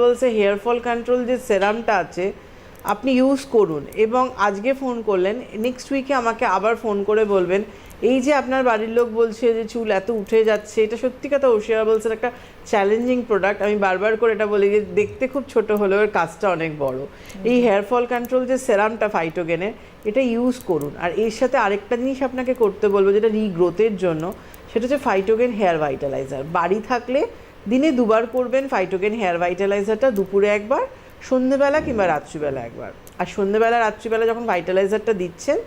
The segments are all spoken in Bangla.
হার্বালসে হেয়ার ফল কন্ট্রোল যে সেরামটা আছে আপনি ইউজ করুন। এবং আজকে ফোন করলেন নেক্সট উইকে আমাকে আবার ফোন করে বলবেন এই যে আপনার বাড়ির লোক বলছে যে চুল এত উঠে যাচ্ছে এটা সত্যি কথা ওশিয়া হার্বালসের একটা চ্যালেঞ্জিং প্রোডাক্ট আমি বারবার করে এটা বলি যে দেখতে খুব ছোট হলেও এর কাজটা অনেক বড়। এই হেয়ার ফল কন্ট্রোল যে সেরামটা ফাইটোগেনের এটা ইউজ করুন। আর এর সাথে আরেকটা জিনিস আপনাকে করতে বলব যেটা রিগ্রোথের জন্য সেটা হচ্ছে ফাইটোগেন হেয়ার ভাইটালাইজার বাড়ি থাকলে দিনে দুবার করবেন ফাইটোগেন হেয়ার ভাইটালাইজারটা দুপুরে একবার, সন্ধেবেলা কিংবা রাত্রিবেলা একবার। আর সন্ধেবেলা, রাত্রিবেলা যখন ভাইটালাইজারটা দিচ্ছেন,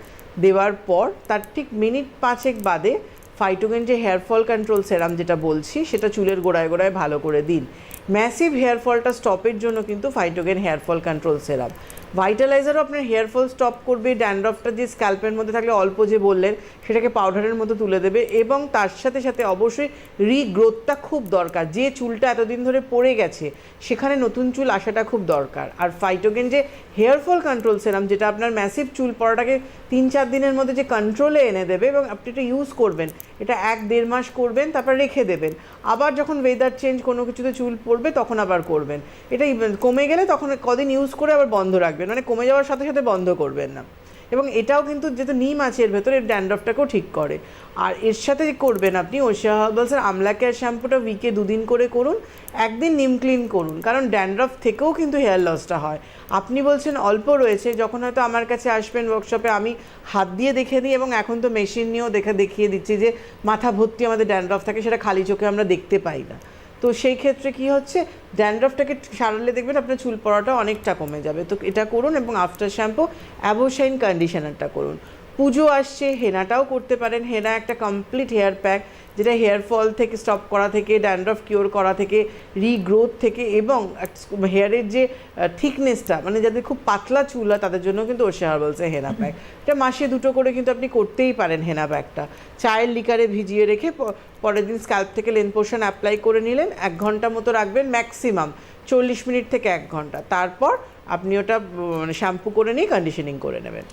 দেওয়ার পর, তার ঠিক মিনিট পাঁচেক বাদে ফাইটোগেন যে হেয়ার ফল কন্ট্রোল সেরাম যেটা বলছি, সেটা চুলের গোড়ায় গোড়ায় ভালো করে দিন। ম্যাসিভ হেয়ার ফলটা স্টপের জন্য কিন্তু Phytogen hair fall control serum ভাইটালাইজারও আপনার হেয়ার ফল স্টপ করবে ড্যান্ড্রফটা যে স্ক্যাল্পের মধ্যে থাকলে অল্প যে বললেন, সেটাকে পাউডারের মতো তুলে দেবে এবং তার সাথে সাথে অবশ্যই রিগ্রোথটা খুব দরকার। যে চুলটা এতদিন ধরে পড়ে গেছে, সেখানে নতুন চুল আসাটা খুব দরকার। আর ফাইটোগেন যে হেয়ার ফল কন্ট্রোল সেরাম যেটা আপনার ম্যাসিভ চুল পড়াটাকে তিন চার দিনের মধ্যে যে কন্ট্রোলে এনে দেবে এবং আপনি এটা ইউজ করবেন, এটা এক দেড় মাস করবেন, তারপর রেখে দেবেন। আবার যখন ওয়েদার চেঞ্জ কোনো কিছুতে চুল পড়বে তখন আবার করবেন। এটা কমে গেলে তখন কদিন ইউজ করে আবার বন্ধ রাখবেন মানে কমে যাওয়ার সাথে সাথে বন্ধ করবেন না। এবং এটাও কিন্তু যেহেতু নিম আছে, এর ভেতরে ড্যান্ড্রফটাকেও ঠিক করে। আর এর সাথে করবেন আপনি ওশিয়া হার্বালসের আমলা কেয়ার শ্যাম্পুটা উইকে দুদিন করে করুন, একদিন নিম ক্লিন করুন, কারণ ড্যান্ড্রফ থেকেও কিন্তু হেয়ার লসটা হয়। আপনি বলছেন, অল্প রয়েছে, যখন হয়তো আমার কাছে আসবেন ওয়ার্কশপে আমি হাত দিয়ে দেখে দিই এবং এখন তো মেশিন নিয়েও দেখে দেখিয়ে দিচ্ছি যে, মাথা ভর্তি আমাদের ড্যান্ড্রফ থাকে, সেটা খালি চোখে আমরা দেখতে পাই না। তো সেই ক্ষেত্রে কি হচ্ছে? ড্যান্ড্রফটাকে সারালে দেখবেন আপনার চুল পড়াটা অনেকটা কমে যাবে। তো এটা করুন এবং আফটার শ্যাম্পু অ্যাবোসাইন কন্ডিশনারটা করুন। পুজো আসছে, হেনাটাও করতে পারেন। হেনা একটা কমপ্লিট হেয়ার প্যাক যেটা হেয়ার ফল থেকে স্টপ করা থেকে ড্যান্ড্রফ কিওর করা থেকে রিগ্রোথ থেকে এবং হেয়ারের যে থিকনেসটা মানে যাদের খুব পাতলা চুল হয়, তাদের জন্য কিন্তু ওশে হার্বালসে হেনা প্যাক এটা মাসে দুটো করে কিন্তু আপনি করতেই পারেন হেনা প্যাকটা চায়ের লিকারে ভিজিয়ে রেখে পরের দিন স্ক্যাল্প থেকে লেন পোর্শন অ্যাপ্লাই করে নিলেন, এক ঘণ্টা মতো রাখবেন ম্যাক্সিমাম চল্লিশ মিনিট থেকে এক ঘণ্টা। তারপর আপনি ওটা মানে শ্যাম্পু করে নিয়ে কন্ডিশনিং করে নেবেন।